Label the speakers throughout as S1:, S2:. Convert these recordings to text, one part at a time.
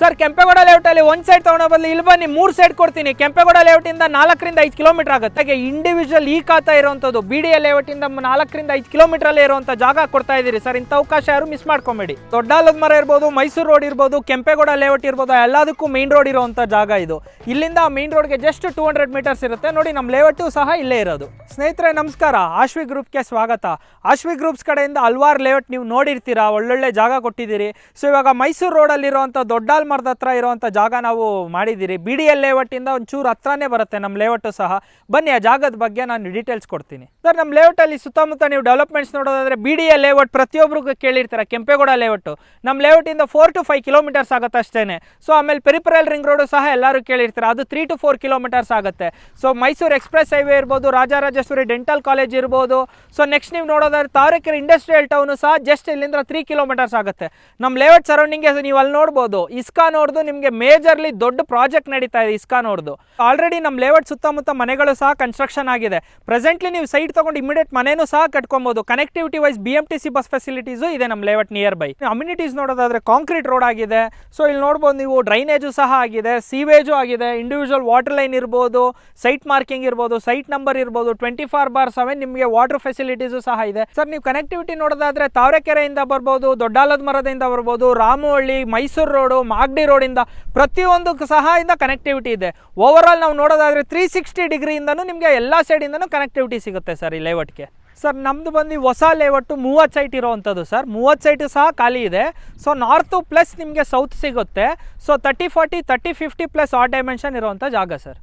S1: Sir, Kempegowda layout ಅಲ್ಲಿ ಒಂದ್ side ತಗೊಂಡ ಬದಲು ಇಲ್ಲಿ ಬನ್ನಿ, ಮೂರು ಸೈಡ್ ಕೊಡ್ತೀನಿ. ಕೆಂಪೇಗೌಡ ಲೇಔಟ್ ಇಂದ ನಾಲ್ಕರಿಂದ ಐದು ಕಿಲೋಮೀಟರ್ ಆಗುತ್ತೆ. ಹಾಗೆ ಇಂಡಿವಿಜುವಲ್ ಈ ಖಾತಾ ಇರುವಂಥದ್ದು ಬಿ ಡಿ ಎ ಲೇಔಟ್ ಇಂದ ನಾಲ್ಕರಿಂದ ಐದು ಕಿಲೋಮೀಟರ್ ಇರುವಂಥ ಜಾಗ ಕೊಡ್ತಾ ಇದ್ದೀರಿ ಸರ್. ಇಂಥ ಅವಕಾಶ ಯಾರು ಮಿಸ್ ಮಾಡ್ಕೊಬೇಡಿ. ದೊಡ್ಡಾಲದ ಮರ ಇರ್ಬೋದು, ಮೈಸೂರು ರೋಡ್ ಇರ್ಬೋದು, ಕೆಂಪೇಗೌಡ ಲೇಔಟ್ ಇರ್ಬೋದು, ಎಲ್ಲದಕ್ಕೂ ಮೇನ್ ರೋಡ್ ಇರುವಂತ ಜಾಗ ಇದು. ಇಲ್ಲಿಂದ ಮೇನ್ ರೋಡ್ಗೆ ಜಸ್ಟ್ ಟೂ ಹಂಡ್ರೆಡ್ ಮೀಟರ್ಸ್ ಇರುತ್ತೆ. ನೋಡಿ ನಮ್ಮ ಲೇಔಟು ಸಹ ಇಲ್ಲೇ ಇರೋದು. ಸ್ನೇಹಿತರೆ, ನಮಸ್ಕಾರ. ಆಶ್ವಿ ಗ್ರೂಪ್ಗೆ ಸ್ವಾಗತ. ಆಶ್ವಿ ಗ್ರೂಪ್ಸ್ ಕಡೆಯಿಂದ ಹಲ್ವಾರು ಲೇಔಟ್ ನೀವು ನೋಡಿರ್ತೀರಾ? ಒಳ್ಳೊಳ್ಳೆ ಜಾಗ ಕೊಟ್ಟಿದ್ದೀರಿ. ಸೊ ಇವಾಗ ಮೈಸೂರು ರೋಡಲ್ಲಿರುವಂಥ ದೊಡ್ಡಾಲ್ ಮರದ ಹತ್ರ ಇರುವಂಥ ಜಾಗ ನಾವು ಮಾಡಿದ್ದೀರಿ. ಬಿ ಡಿ ಎಲ್ ಲೇಔಟಿಂದ ಒಂಚೂರು ಹತ್ರನೇ ಬರುತ್ತೆ ನಮ್ಮ ಲೇಔಟು ಸಹ. ಬನ್ನಿ, ಆ ಜಾಗದ ಬಗ್ಗೆ ನಾನು ಡೀಟೇಲ್ಸ್ ಕೊಡ್ತೀನಿ. ಸರ್, ನಮ್ಮ ಲೇಔಟಲ್ಲಿ ಸುತ್ತಮುತ್ತ ನೀವು ಡೆವಲಪ್ಮೆಂಟ್ಸ್ ನೋಡೋದಾದ್ರೆ ಬಿ ಡಿ ಎಲ್ ಲೇಔಟ್ ಪ್ರತಿಯೊಬ್ಬರಿಗೂ ಕೇಳಿರ್ತಾರೆ? ಕೆಂಪೇಗೌಡ ಲೇಔಟು. ನಮ್ಮ ಲೇಔಟಿಂದ ಫೋರ್ ಟು ಫೈವ್ ಕಿಲೋಮೀಟರ್ಸ್ ಆಗುತ್ತೆ ಅಷ್ಟೇ ಸೊ ಆಮೇಲೆ ಪೆರಿಪರಲ್ ರಿಂಗ್ ರೋಡು ಸಹ ಎಲ್ಲರೂ ಕೇಳಿರ್ತಾರೆ? ಅದು ತ್ರೀ ಟು ಫೋರ್ ಕಿಲೋಮೀಟರ್ಸ್ ಆಗುತ್ತೆ. ಸೊ ಮೈಸೂರು ಎಕ್ಸ್ಪ್ರೆಸ್ ಹೈವೇ ಇರ್ಬೋದು, ರಾಜರಾಜೇಶ್ವರಿ ಡೆಂಟಲ್ ಕಾಲೇಜ್ ಇರ್ಬೋದು. ಸೊ ನೆಕ್ಸ್ಟ್ ನೀವು ನೋಡೋದಾದ್ರೆ ತಾವರೆಕೆರೆ ಇಂಡಸ್ಟ್ರಿಯಲ್ ಟೌನು ಸಹ ಜಸ್ಟ್ ಇಲ್ಲಿಂದ ತ್ರೀ ಕಿಲೋಮೀಟರ್ಸ್ ಆಗುತ್ತೆ. ನಮ್ಮ ಲೇಔಟ್ ಸರೌಂಡಿಂಗ್ ನೀವು ಅಲ್ಲಿ ನೋಡ್ಬೋದು. ಇಸ್ಕಾನೋರ್ದು ನಿಮಗೆ ಮೇಜರ್ಲಿ ದೊಡ್ಡ ಪ್ರಾಜೆಕ್ಟ್ ನಡೀತಾ ಇದೆ ಇಸ್ಕಾನ್ ಅವ್ರದ್ದು ಆಲ್ರೆಡಿ ನಮ್ಮ ಲೇಔಟ್ ಸುತ್ತಮುತ್ತ ಮನೆಗಳು ಸಹ ಕನ್ಸ್ಟ್ರಕ್ಷನ್ ಆಗಿದೆ. ಪ್ರೆಸೆಂಟ್ಲಿ ನೀವು ಸೈಟ್ ತಗೊಂಡು ಇಮಿಡಿಯೇಟ್ ಮನೆಯೂ ಸಹ ಕಟ್ಕೊಬೋದು. Connectivity wise B M T C bus facilities ಇದೆ ನಮ್ಮ ಲೇಔಟ್ ನಿಯರ್ ಬೈ ಅಮ್ಯುನಿಟೀಸ್ ನೋಡೋದಾದ್ರೆ ಕಾಂಕ್ರೀಟ್ ರೋಡ್ ಆಗಿದೆ. ಸೊ ಇಲ್ಲಿ ನೋಡ್ಬೋದು ನೀವು ಡ್ರೈನೇಜು ಸಹ ಆಗಿದೆ. ಸೀವೇಜು ಆಗಿದೆ. ಇಂಡಿವಿಜುವಲ್ ವಾಟರ್ ಲೈನ್ ಇರ್ಬೋದು. ಸೈಟ್ ಮಾರ್ಕಿಂಗ್ ಇರ್ಬೋದು. ಸೈಟ್ ನಂಬರ್ ಇರ್ಬೋದು. ಟ್ವೆಂಟಿ ಫೋರ್ ಬಾರ್ ಸೆವೆನ್ ನಿಮಗೆ ವಾಟರ್ ಫೆಸಿಲಿಟೀಸು ಸಹ ಇದೆ. ಸರ್ ನೀವು ಕನೆಕ್ಟಿವಿಟಿ ನೋಡೋದಾದ್ರೆ ತಾವರೆಕೆರೆಯಿಂದ ಬರ್ಬೋದು, ದೊಡ್ಡಾಲದ ಮರದಿಂದ ಬರ್ಬೋದು, ರಾಮಹಳ್ಳಿ, ಮೈಸೂರು ರೋಡು ಮಾಗಡಿ ರೋಡಿಂದ ಪ್ರತಿಯೊಂದು ಸಹ ಇಂದ ಕನೆಕ್ಟಿವಿಟಿ ಇದೆ. ಓವರ್ ಆಲ್ ನಾವು ನೋಡೋದಾದ್ರೆ ತ್ರೀ ಸಿಕ್ಸ್ಟಿ ಡಿಗ್ರಿಯಿಂದನೂ ನಿಮಗೆ ಎಲ್ಲ ಸೈಡಿಂದನೂ ಕನೆಕ್ಟಿವಿಟಿ ಸಿಗುತ್ತೆ ಸರ್ ಈ ಲೇಔಟ್ಗೆ ಸರ್ ನಮ್ಮದು ಬಂದು ಹೊಸ ಲೇಔಟು ಮೂವತ್ತು ಸೈಟ್ ಇರೋವಂಥದ್ದು ಸರ್. ಮೂವತ್ತು ಸೈಟು ಸಹ ಖಾಲಿ ಇದೆ. ಸೊ ನಾರ್ತು ಪ್ಲಸ್ ನಿಮಗೆ ಸೌತ್ ಸಿಗುತ್ತೆ. So thirty forty thirty fifty plus ಆ ಡೈಮೆನ್ಷನ್ ಇರುವಂಥ ಜಾಗ ಸರ್.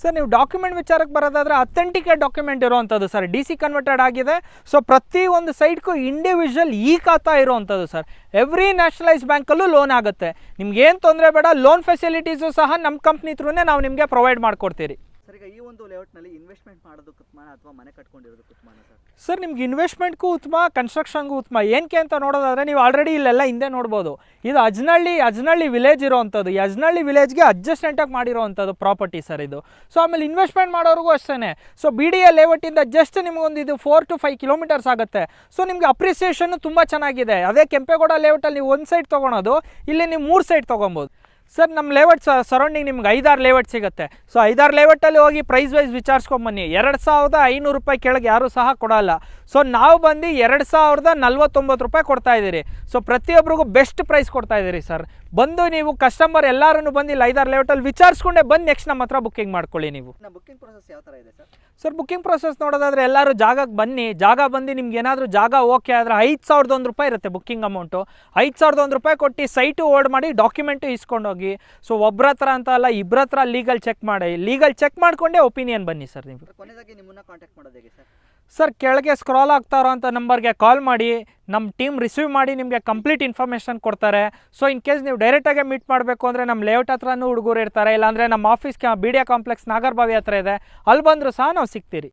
S2: ಸರ್?
S1: ನೀವು ಡಾಕ್ಯುಮೆಂಟ್ ವಿಚಾರಕ್ಕೆ ಬರೋದಾದ್ರೆ ಅಥೆಂಟಿಕೇಟ್ ಡಾಕ್ಯುಮೆಂಟ್ ಇರುವಂಥದ್ದು ಸರ್. ಡಿ ಸಿ ಕನ್ವರ್ಟೆಡ್ ಆಗಿದೆ. ಸೊ ಪ್ರತಿ ಒಂದು ಸೈಟ್ಗೂ ಇಂಡಿವಿಜುವಲ್ ಈ ಖಾತಾ ಇರುವಂಥದ್ದು ಸರ್. ಎವ್ರಿ ನ್ಯಾಷನಲೈಸ್ ಬ್ಯಾಂಕಲ್ಲೂ ಲೋನ್ ಆಗುತ್ತೆ. ನಿಮ್ಗೆ ಏನು ತೊಂದರೆ ಬೇಡ ಲೋನ್ ಫೆಸಿಲಿಟೀಸು ಸಹ ನಮ್ಮ ಕಂಪ್ನಿ ಥ್ರೂನೇ ನಾವು ನಿಮಗೆ ಪ್ರೊವೈಡ್ ಮಾಡ್ಕೊಡ್ತೀರಿ.
S2: ಸರ್, ಈಗ ಈ ಒಂದು ಲೇಔಟ್ನಲ್ಲಿ ಇನ್ವೆಸ್ಟ್ಮೆಂಟ್ ಮಾಡೋದಕ್ಕೆ ಉತ್ತಮ ಅಥವಾ ಮನೆ ಕಟ್ಕೊಂಡಿರೋದಕ್ಕೆ ಉತ್ತಮ ಸರ್?
S1: ಸರ್, ನಿಮ್ಗೆ ಇನ್ವೆಸ್ಟ್ಮೆಂಟ್ಗೂ ಉತ್ತಮ ಕನ್ಸ್ಟ್ರಕ್ಷನ್ಗೂ ಉತ್ತಮ ಏನಕ್ಕೆ ಅಂತ ನೋಡೋದಾದ್ರೆ ನೀವು ಆಲ್ರೆಡಿ ಇಲ್ಲೆಲ್ಲ ಹಿಂದೆ ನೋಡ್ಬೋದು. ಇದು ಅಜ್ನಳ್ಳಿ ಅಜ್ನಳ್ಳಿ ವಿಲೇಜ್ ಇರೋವಂಥದ್ದು. ಈ ಅಜ್ನಳ್ಳಿ ವಿಲೇಜ್ಗೆ ಅಡ್ಜಸ್ಟೆಂಟಾಗಿ ಮಾಡಿರೋವಂಥದ್ದು ಪ್ರಾಪರ್ಟಿ ಸರ್ ಇದು. ಸೊ ಆಮೇಲೆ ಇನ್ವೆಸ್ಟ್ಮೆಂಟ್ ಮಾಡೋರಿಗೂ ಅಷ್ಟೇ ಸೊ ಬಿ ಡಿ ಎ ಲೇಔಟಿಂದ ಜಸ್ಟ್ ನಿಮಗೊಂದು ಇದು ಫೋರ್ ಟು ಫೈವ್ ಕಿಲೋಮೀಟರ್ಸ್ ಆಗುತ್ತೆ. ಸೊ ನಿಮಗೆ ಅಪ್ರಿಸಿಯೇಷನ್ ತುಂಬ ಚೆನ್ನಾಗಿದೆ. ಅದೇ ಕೆಂಪೇಗೌಡ ಲೇಔಟಲ್ಲಿ ನೀವು ಒಂದು ಸೈಡ್ ತೊಗೊಳೋದು, ಇಲ್ಲಿ ನೀವು ಮೂರು ಸೈಡ್ ತೊಗೊಬೋದು. ಸರ್ ನಮ್ಮ ಲೇಔಟ್ ಸರೌಂಡಿಂಗ್ ನಿಮ್ಗೆ ಐದಾರು ಲೇಔಟ್ ಸಿಗುತ್ತೆ. ಸೊ ಐದಾರು ಲೇಔಟಲ್ಲಿ ಹೋಗಿ ಪ್ರೈಸ್ ವೈಸ್ ವಿಚಾರಿಸ್ಕೊಂಬನ್ನಿ ಎರಡು ಸಾವಿರದ ಐನೂರು ರೂಪಾಯಿ ಕೆಳಗೆ ಯಾರೂ ಸಹ ಕೊಡಲ್ಲ. ಸೊ ನಾವು ಬಂದು ಎರಡು ಸಾವಿರದ ನಲ್ವತ್ತೊಂಬತ್ತು ರೂಪಾಯಿ ಕೊಡ್ತಾ ಇದ್ದೀರಿ. ಸೊ ಪ್ರತಿಯೊಬ್ಬರಿಗೂ ಬೆಸ್ಟ್ ಪ್ರೈಸ್ ಕೊಡ್ತಾ ಇದ್ದೀರಿ ಸರ್ ಬಂದು ನೀವು ಕಸ್ಟಮರ್ ಎಲ್ಲರೂ ಬಂದು ಇಲ್ಲಿ ಐದಾರು ಲೇಔಟಲ್ಲಿ ವಿಚಾರಿಸ್ಕೊಂಡೆ ಬಂದು ನೆಕ್ಸ್ಟ್ ನಮ್ಮ ಹತ್ರ ಬುಕ್ಕಿಂಗ್ ಮಾಡ್ಕೊಳ್ಳಿ ನೀವು.
S2: ಬುಕ್ಕಿಂಗ್ ಪ್ರೊಸೆಸ್ ಯಾವ ಥರ ಇದೆ ಸರ್
S1: ಸರ್ ಬುಕ್ಕಿಂಗ್ ಪ್ರೊಸೆಸ್ ನೋಡೋದಾದ್ರೆ ಎಲ್ಲರೂ ಜಾಗಕ್ಕೆ ಬನ್ನಿ. ಜಾಗ ಬಂದು ನಿಮ್ಗೆ ಏನಾದರೂ ಜಾಗ ಓಕೆ ಆದರೆ ಐದು ಸಾವಿರದ ಒಂದು ರೂಪಾಯಿ ಇರುತ್ತೆ ಬುಕ್ಕಿಂಗ್ ಅಮೌಂಟು ಐದು ಸಾವಿರದ ಒಂದು ರೂಪಾಯಿ ಕೊಟ್ಟು ಸೈಟು ಓಲ್ಡ್ ಮಾಡಿ ಡಾಕ್ಯುಮೆಂಟು ಇಸ್ಕೊಂಡೋಗಿ ಸೊ ಒಬ್ರ ಹತ್ರ ಅಂತ ಅಲ್ಲ ಇಬ್ಬರ ಹತ್ರ ಲೀಗಲ್ ಚೆಕ್ ಮಾಡಿ. ಲೀಗಲ್ ಚೆಕ್ ಮಾಡಿಕೊಂಡೇ ಒಪಿನಿಯನ್ ಬನ್ನಿ ಸರ್ ನೀವು.
S2: ಸರ್ ಕೊನೆಯದಾಗಿ ನಿಮ್ಮನ್ನ ಕಾಂಟ್ಯಾಕ್ಟ್ ಮಾಡೋದು ಹೇಗೆ ಸರ್?
S1: ಸರ್ ಕೆಳಗೆ ಸ್ಕ್ರಾಲ್ ಆಗ್ತಾ ಇರೋಂಥ ನಂಬರ್ಗೆ ಕಾಲ್ ಮಾಡಿ. ನಮ್ಮ ಟೀಮ್ ರಿಸೀವ್ ಮಾಡಿ ನಿಮಗೆ ಕಂಪ್ಲೀಟ್ ಇನ್ಫಾರ್ಮೇಷನ್ ಕೊಡ್ತಾರೆ. ಸೊ ಇನ್ ಕೇಸ್ ನೀವು ಡೈರೆಕ್ಟಾಗಿ ಮೀಟ್ ಮಾಡಬೇಕು ಅಂದರೆ ನಮ್ಮ ಲೇಔಟ್ ಹತ್ರನೂ ಹುಡುಗರು ಇರ್ತಾರೆ. ಇಲ್ಲಾಂದರೆ ನಮ್ಮ office B D A complex Nagarbhavi ಹತ್ರ ಇದೆ. ಅಲ್ಲಿ ಬಂದರೂ ಸಹ ನಾವು ಸಿಗ್ತೀರಿ.